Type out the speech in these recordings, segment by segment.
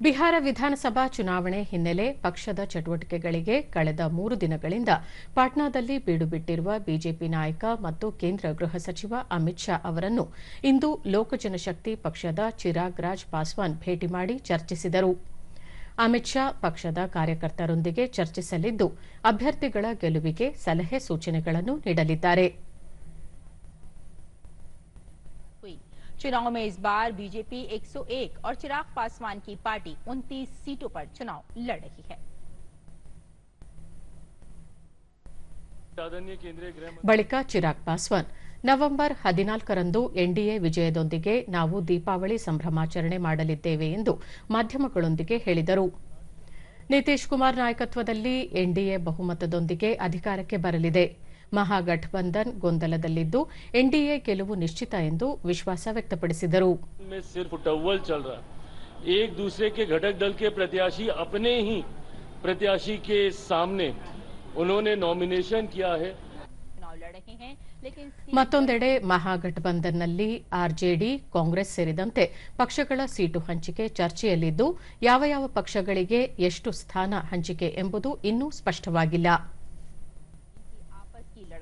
ಬಿಹಾರ ವಿಧಾನಸಭಾ ಚುನಾವಣೆ ಹಿನ್ನೆಲೆ ಪಕ್ಷದ ಚಟುವಟಿಕೆಗಳಿಗೆ ಕಳೆದ ಮೂರು ದಿನಗಳಿಂದ ಪಾಟ್ನಾದಲ್ಲಿ ಬೀಡುಬಿಟ್ಟಿರುವ ಬಿಜೆಪಿ ನಾಯಕ ಮತ್ತು ಕೇಂದ್ರ ಗೃಹ ಸಚಿವ ಅಮಿತ್ ಶಾ ಅವರನ್ನು ಇಂದು ಲೋಕಜನಶಕ್ತಿ ಪಕ್ಷದ ಚಿರಾಗ್ ರಾಜ್ ಪಾಸ್ವಾನ್ ಭೇಟಿ ಮಾಡಿ ಚರ್ಚಿಸಿದರು. ಅಮಿತ್ ಶಾ ಪಕ್ಷದ ಕಾರ್ಯಕರ್ತರೊಂದಿಗೆ ಚರ್ಚಿಸಲಿದ್ದು, ಅಭ್ಯರ್ಥಿಗಳ ಗೆಲುವಿಗೆ ಸಲಹೆ ಸೂಚನೆಗಳನ್ನು ನೀಡಲಿದ್ದಾರೆ. चुनाव में इस बार बीजेपी 101 और चिराग पासवान की पार्टी 29 सीटों पर चुनाव लड़ रही है आदरणीय केंद्रीय गृह ಬಳಿಕ ಚಿರಾಗ್ ಪಾಸ್ವಾನ್ ನವೆಂಬರ್ ಹದಿನಾಲ್ಕರಂದು ಎನ್ಡಿಎ ವಿಜಯದೊಂದಿಗೆ ನಾವು ದೀಪಾವಳಿ ಸಂಭ್ರಮಾಚರಣೆ ಮಾಡಲಿದ್ದೇವೆ ಎಂದು ಮಾಧ್ಯಮಗಳೊಂದಿಗೆ ಹೇಳಿದರು ನಿತೀಶ್ ಕುಮಾರ್ ನಾಯಕತ್ವದಲ್ಲಿ ಎನ್ಡಿಎ ಬಹುಮತದೊಂದಿಗೆ ಅಧಿಕಾರಕ್ಕೆ ಬರಲಿದೆ ಮಹಾಗಠಬಂಧನ್ ಗೊಂದಲದಲ್ಲಿದ್ದು ಎನ್ಡಿಎ ಗೆಲುವು ನಿಶ್ಚಿತ ಎಂದು ವಿಶ್ವಾಸ ವ್ಯಕ್ತಪಡಿಸಿದರು में सिर्फ टव्वल चल रहा है एक दूसरे के घटक दल के प्रत्याशी अपने ही प्रत्याशी के सामने उन्होंने नॉमिनेशन किया है चुनाव लड़ रहे हैं लेकिन ಮತ್ತೊಂದೆಡೆ ಮಹಾಗಠಬಂಧನ್ನಲ್ಲಿ ಆರ್ಜೆಡಿ ಕಾಂಗ್ರೆಸ್ ಸೇರಿದಂತೆ ಪಕ್ಷಗಳ ಸೀಟು ಹಂಚಿಕೆ ಚರ್ಚೆಯಲ್ಲಿದ್ದು ಯಾವ ಯಾವ ಪಕ್ಷಗಳಿಗೆ ಎಷ್ಟು ಸ್ಥಾನ ಹಂಚಿಕೆ ಎಂಬುದು ಇನ್ನೂ ಸ್ಪಷ್ಟವಾಗಿಲ್ಲ की आपस की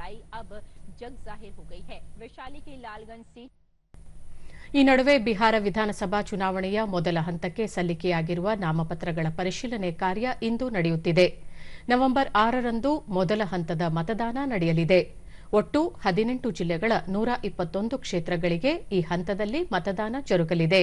लड़ाई अब जग जाहिर हो गई है वैशाली की लालगंज सीट ಈ ನಡುವೆ ಬಿಹಾರ ವಿಧಾನಸಭಾ ಚುನಾವಣೆಯ ಮೊದಲ ಹಂತಕ್ಕೆ ಸಲ್ಲಿಕೆಯಾಗಿರುವ ನಾಮಪತ್ರಗಳ ಪರಿಶೀಲನೆ ಕಾರ್ಯ ಇಂದು ನಡೆಯುತ್ತಿದೆ ನವೆಂಬರ್ ಆರರಂದು ಮೊದಲ ಹಂತದ ಮತದಾನ ನಡೆಯಲಿದೆ ಒಟ್ಟು ಹದಿನೆಂಟು ಜಿಲ್ಲೆಗಳ ನೂರ ಇಪ್ಪತ್ತೊಂದು ಕ್ಷೇತ್ರಗಳಿಗೆ ಈ ಹಂತದಲ್ಲಿ ಮತದಾನ ಜರುಗಲಿದೆ